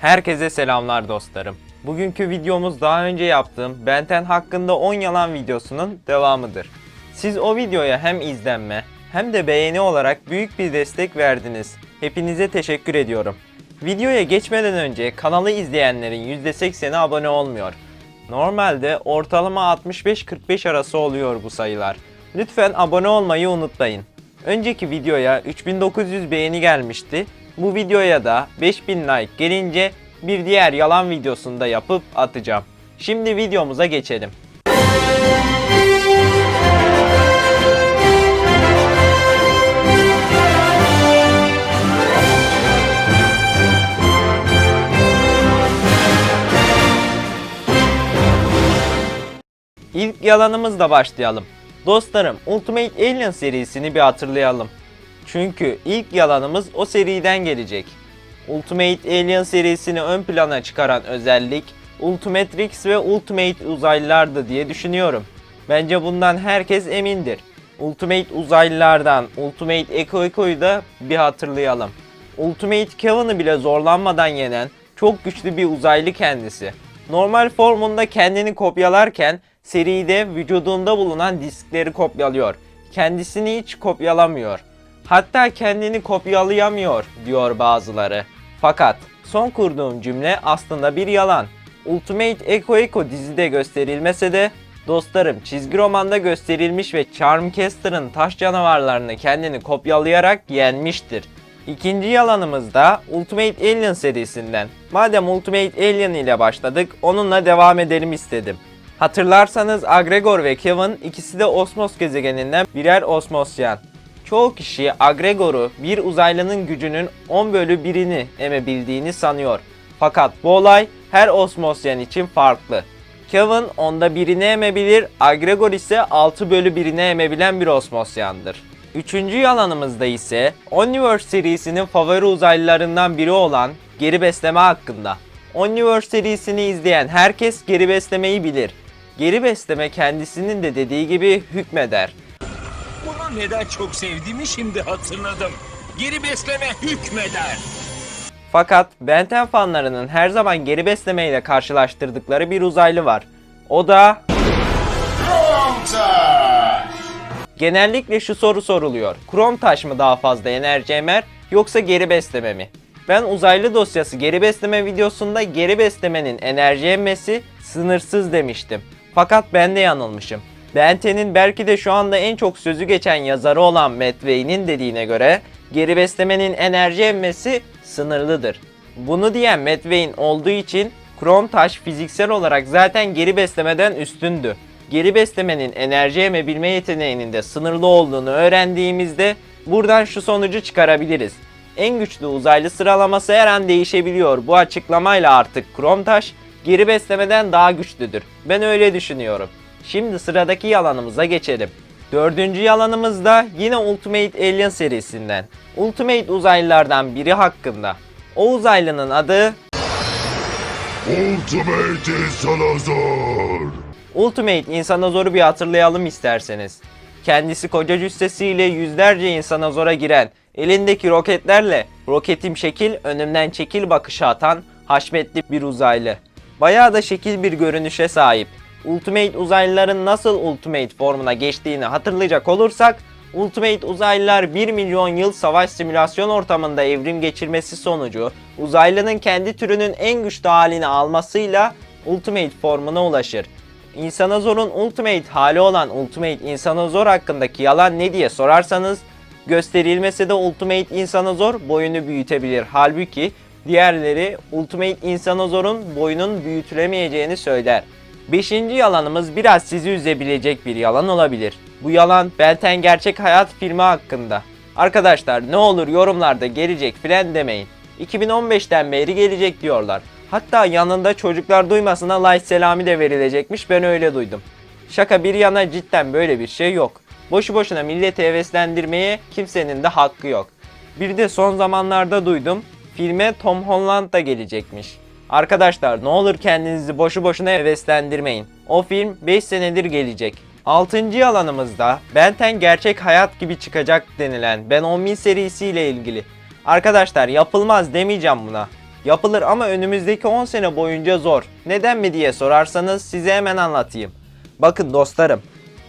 Herkese selamlar dostlarım. Bugünkü videomuz daha önce yaptığım Benten hakkında 10 yalan videosunun devamıdır. Siz o videoya hem izlenme hem de beğeni olarak büyük bir destek verdiniz. Hepinize teşekkür ediyorum. Videoya geçmeden önce kanalı izleyenlerin %80'i abone olmuyor. Normalde ortalama 65-45 arası oluyor bu sayılar. Lütfen abone olmayı unutmayın. Önceki videoya 3900 beğeni gelmişti. Bu videoya da 5000 like gelince bir diğer yalan videosunu da yapıp atacağım. Şimdi videomuza geçelim. İlk yalanımızla başlayalım. Dostlarım Ultimate Alien serisini bir hatırlayalım. Çünkü ilk yalanımız o seriden gelecek. Ultimate Alien serisini ön plana çıkaran özellik Ultimatrix ve Ultimate uzaylılardı diye düşünüyorum. Bence bundan herkes emindir. Ultimate uzaylılardan Ultimate Echo Echo'yu da bir hatırlayalım. Ultimate Kevin'ı bile zorlanmadan yenen çok güçlü bir uzaylı kendisi. Normal formunda kendini kopyalarken seride vücudunda bulunan diskleri kopyalıyor. Kendisini hiç kopyalamıyor. Hatta kendini kopyalayamıyor diyor bazıları. Fakat son kurduğum cümle aslında bir yalan. Ultimate Echo Echo dizide gösterilmese de dostlarım çizgi romanda gösterilmiş ve Charmcaster'ın taş canavarlarını kendini kopyalayarak yenmiştir. İkinci yalanımız da Ultimate Alien serisinden. Madem Ultimate Alien ile başladık, onunla devam edelim istedim. Hatırlarsanız Agregor ve Kevin ikisi de Osmos gezegeninden birer Osmosyan. Çoğu kişi Agregor'u bir uzaylının gücünün 10 bölü 1'ini emebildiğini sanıyor. Fakat bu olay her Osmosyan için farklı. Kevin onda birini emebilir, Agregor ise 6 bölü 1'ini emebilen bir Osmosyandır. Üçüncü yalanımızda ise Omniverse serisinin favori uzaylılarından biri olan geri besleme hakkında. Omniverse serisini izleyen herkes geri beslemeyi bilir. Geri besleme kendisinin de dediği gibi hükmeder. Bunu neden çok sevdiğimi şimdi hatırladım. Geri besleme hükmeder. Fakat Benten fanlarının her zaman geri beslemeyle karşılaştırdıkları bir uzaylı var. O da Genellikle şu soru soruluyor. Krom taş mı daha fazla enerji emer yoksa geri besleme mi? Ben uzaylı dosyası geri besleme videosunda geri beslemenin enerji emmesi sınırsız demiştim. Fakat ben de yanılmışım. Benten'in belki de şu anda en çok sözü geçen yazarı olan Matt Wayne'in dediğine göre geri beslemenin enerji emmesi sınırlıdır. Bunu diyen Matt Wayne olduğu için krom taş fiziksel olarak zaten geri beslemeden üstündü geri beslemenin enerji emebilme yeteneğinin de sınırlı olduğunu öğrendiğimizde buradan şu sonucu çıkarabiliriz. En güçlü uzaylı sıralaması her an değişebiliyor. Bu açıklamayla artık Kromtaş geri beslemeden daha güçlüdür. Ben öyle düşünüyorum. Şimdi sıradaki yalanımıza geçelim. Dördüncü yalanımız da yine Ultimate Alien serisinden. Ultimate uzaylılardan biri hakkında. O uzaylının adı Ultimate Salazar. Ultimate İnsanozor'u bir hatırlayalım isterseniz. Kendisi koca cüssesiyle yüzlerce insanozora giren, elindeki roketlerle roketim şekil önümden çekil bakışı atan haşmetli bir uzaylı. Bayağı da şekil bir görünüşe sahip. Ultimate uzaylıların nasıl Ultimate formuna geçtiğini hatırlayacak olursak, Ultimate uzaylılar 1 milyon yıl savaş simülasyon ortamında evrim geçirmesi sonucu uzaylının kendi türünün en güçlü halini almasıyla Ultimate formuna ulaşır. İnsanozor'un Ultimate hali olan Ultimate İnsanozor hakkındaki yalan ne diye sorarsanız gösterilmese de Ultimate İnsanozor boyunu büyütebilir. Halbuki diğerleri Ultimate İnsanozor'un boyunun büyütülemeyeceğini söyler. Beşinci yalanımız biraz sizi üzebilecek bir yalan olabilir. Bu yalan Belten Gerçek Hayat filmi hakkında. Arkadaşlar ne olur yorumlarda gelecek filan demeyin. 2015'ten beri gelecek diyorlar. Hatta yanında çocuklar duymasına like selami de verilecekmiş ben öyle duydum. Şaka bir yana cidden böyle bir şey yok. Boşu boşuna milleti heveslendirmeye kimsenin de hakkı yok. Bir de son zamanlarda duydum filme Tom Holland da gelecekmiş. Arkadaşlar ne olur kendinizi boşu boşuna heveslendirmeyin. O film 5 senedir gelecek. 6. yalanımızda Benten gerçek hayat gibi çıkacak denilen Ben 10.000 serisiyle ilgili. Arkadaşlar yapılmaz demeyeceğim buna. Yapılır ama önümüzdeki 10 sene boyunca zor. Neden mi diye sorarsanız size hemen anlatayım. Bakın dostlarım,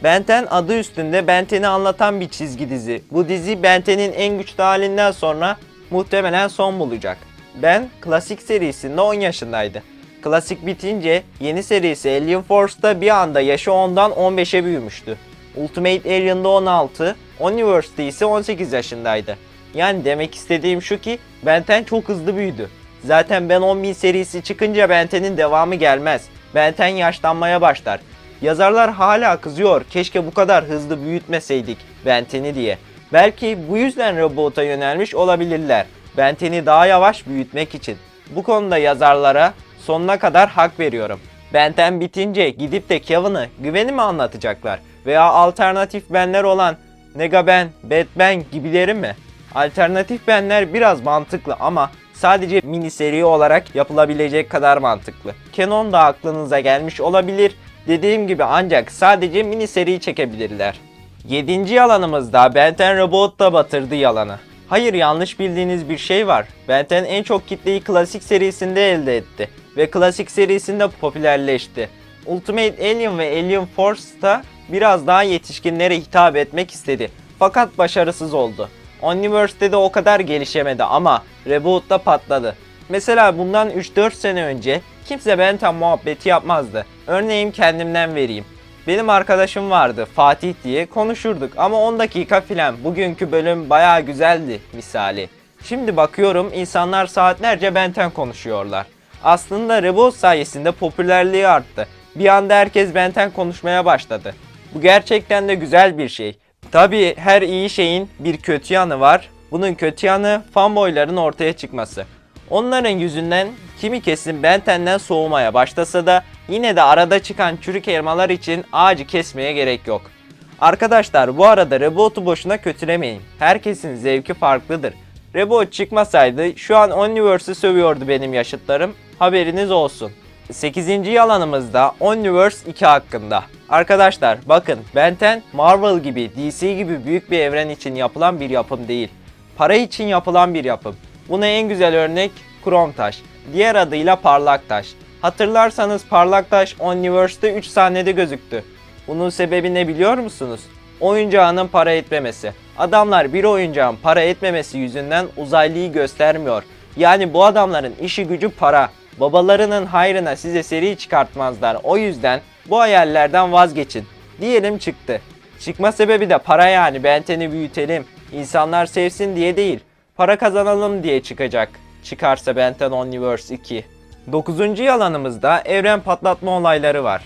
Benten adı üstünde Benten'i anlatan bir çizgi dizi. Bu dizi Benten'in en güçlü halinden sonra muhtemelen son bulacak. Ben klasik serisinde 10 yaşındaydı. Klasik bitince yeni serisi Alien Force'da bir anda yaşı 10'dan 15'e büyümüştü. Ultimate Alien'da 16, Universe'da ise 18 yaşındaydı. Yani demek istediğim şu ki Benten çok hızlı büyüdü. Zaten Ben 10.000 serisi çıkınca Benten'in devamı gelmez. Benten yaşlanmaya başlar. Yazarlar hala kızıyor keşke bu kadar hızlı büyütmeseydik Benten'i diye. Belki bu yüzden robota yönelmiş olabilirler. Benten'i daha yavaş büyütmek için. Bu konuda yazarlara sonuna kadar hak veriyorum. Benten bitince gidip de Kevin'ı güveni mi anlatacaklar? Veya alternatif benler olan Negaben, Batman gibileri mi? Alternatif benler biraz mantıklı ama sadece mini seri olarak yapılabilecek kadar mantıklı. Canon da aklınıza gelmiş olabilir. Dediğim gibi ancak sadece mini seri çekebilirler. Yedinci yalanımızda Benten Robot da batırdı yalanı. Hayır yanlış bildiğiniz bir şey var. Benten en çok kitleyi klasik serisinde elde etti ve klasik serisinde popülerleşti. Ultimate Alien ve Alien Force'da biraz daha yetişkinlere hitap etmek istedi. Fakat başarısız oldu. Omniverse'de de o kadar gelişemedi ama Reboot'ta patladı. Mesela bundan 3-4 sene önce kimse Benten muhabbeti yapmazdı. Örneğin kendimden vereyim. Benim arkadaşım vardı Fatih diye konuşurduk ama 10 dakika filan bugünkü bölüm baya güzeldi misali. Şimdi bakıyorum insanlar saatlerce Benten konuşuyorlar. Aslında Reboot sayesinde popülerliği arttı. Bir anda herkes Benten konuşmaya başladı. Bu gerçekten de güzel bir şey. Tabii her iyi şeyin bir kötü yanı var. Bunun kötü yanı fanboyların ortaya çıkması. Onların yüzünden kimi kesim Benten'den soğumaya başlasa da yine de arada çıkan çürük elmalar için ağacı kesmeye gerek yok. Arkadaşlar bu arada Reboot'u boşuna kötülemeyin. Herkesin zevki farklıdır. Reboot çıkmasaydı şu an Omniverse'ı sövüyordu benim yaşıtlarım. Haberiniz olsun. 8. yalanımızda Omniverse 2 hakkında. Arkadaşlar bakın Benten Marvel gibi DC gibi büyük bir evren için yapılan bir yapım değil. Para için yapılan bir yapım. Buna en güzel örnek Krom Taş. Diğer adıyla Parlak Taş. Hatırlarsanız Parlak Taş Omniverse'de 3 sahnede gözüktü. Bunun sebebi ne biliyor musunuz? Oyuncağının para etmemesi. Adamlar bir oyuncağın para etmemesi yüzünden uzaylıyı göstermiyor. Yani bu adamların işi gücü para. Babalarının hayrına size seri çıkartmazlar. O yüzden bu hayallerden vazgeçin. Diyelim çıktı. Çıkma sebebi de para yani Benten'i büyütelim. İnsanlar sevsin diye değil. Para kazanalım diye çıkacak. Çıkarsa Benten Omniverse 2. 9. yalanımızda evren patlatma olayları var.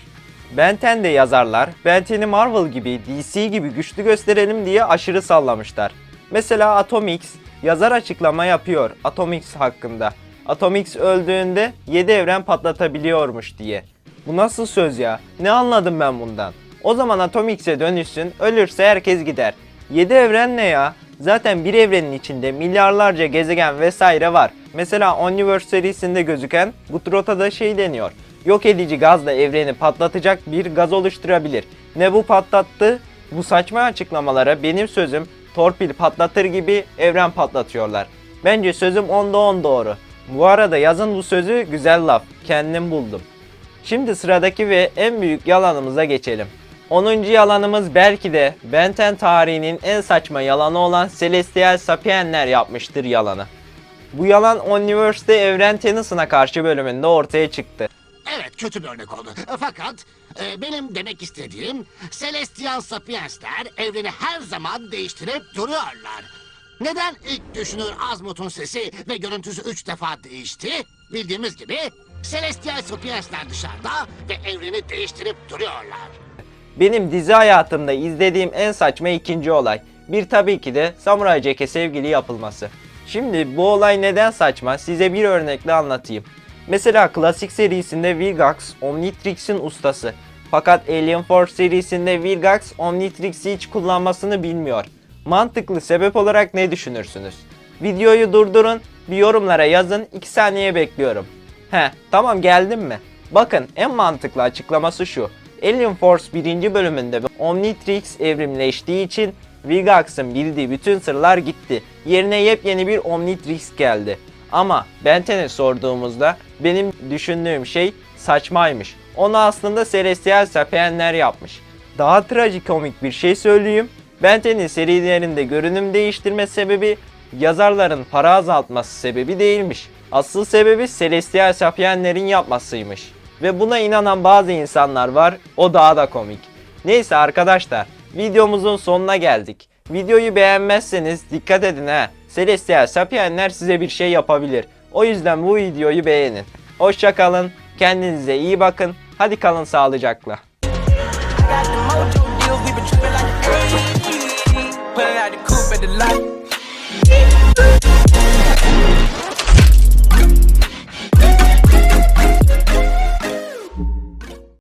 Benten'de yazarlar, Benten'i Marvel gibi, DC gibi güçlü gösterelim diye aşırı sallamışlar. Mesela Atomix, yazar açıklama yapıyor Atomix hakkında. Atomix öldüğünde 7 evren patlatabiliyormuş diye. Bu nasıl söz ya? Ne anladım ben bundan? O zaman Atomix'e dönüşsün, ölürse herkes gider. 7 evren ne ya? Zaten bir evrenin içinde milyarlarca gezegen vesaire var. Mesela Omniverse serisinde gözüken Gutrota'da şey deniyor. Yok edici gazla evreni patlatacak bir gaz oluşturabilir. Ne bu patlattı? Bu saçma açıklamalara benim sözüm torpil patlatır gibi evren patlatıyorlar. Bence sözüm onda on doğru. Bu arada yazın bu sözü güzel laf. Kendim buldum. Şimdi sıradaki ve en büyük yalanımıza geçelim. 10. yalanımız belki de Benten tarihinin en saçma yalanı olan Celestial Sapienler yapmıştır yalanı. Bu yalan Omniverse'de Evren Tennyson'a karşı bölümünde ortaya çıktı. Evet kötü bir örnek oldu. Fakat e, benim demek istediğim Celestial Sapiensler evreni her zaman değiştirip duruyorlar. Neden ilk düşünür Azmut'un sesi ve görüntüsü üç defa değişti? Bildiğimiz gibi Celestial Sapiensler dışarıda ve evreni değiştirip duruyorlar. Benim dizi hayatımda izlediğim en saçma ikinci olay. Bir tabii ki de Samurai Jack'e sevgili yapılması. Şimdi bu olay neden saçma size bir örnekle anlatayım. Mesela klasik serisinde Vilgax Omnitrix'in ustası. Fakat Alien Force serisinde Vilgax Omnitrix'i hiç kullanmasını bilmiyor. Mantıklı sebep olarak ne düşünürsünüz? Videoyu durdurun, bir yorumlara yazın, 2 saniye bekliyorum. He, tamam geldim mi? Bakın en mantıklı açıklaması şu. Alien Force 1. bölümünde Omnitrix evrimleştiği için Vilgax'ın bildiği bütün sırlar gitti. Yerine yepyeni bir Omnitrix geldi. Ama Benten'e sorduğumuzda benim düşündüğüm şey saçmaymış. Onu aslında Celestial Sapienler yapmış. Daha trajikomik bir şey söyleyeyim. Benten'in serilerinde görünüm değiştirme sebebi yazarların para azaltması sebebi değilmiş. Asıl sebebi Celestial Sapienlerin yapmasıymış. Ve buna inanan bazı insanlar var. O daha da komik. Neyse arkadaşlar videomuzun sonuna geldik. Videoyu beğenmezseniz dikkat edin ha. Celestial Sapienler size bir şey yapabilir. O yüzden bu videoyu beğenin. Hoşçakalın. Kendinize iyi bakın. Hadi kalın sağlıcakla. Put it out the coop at the light.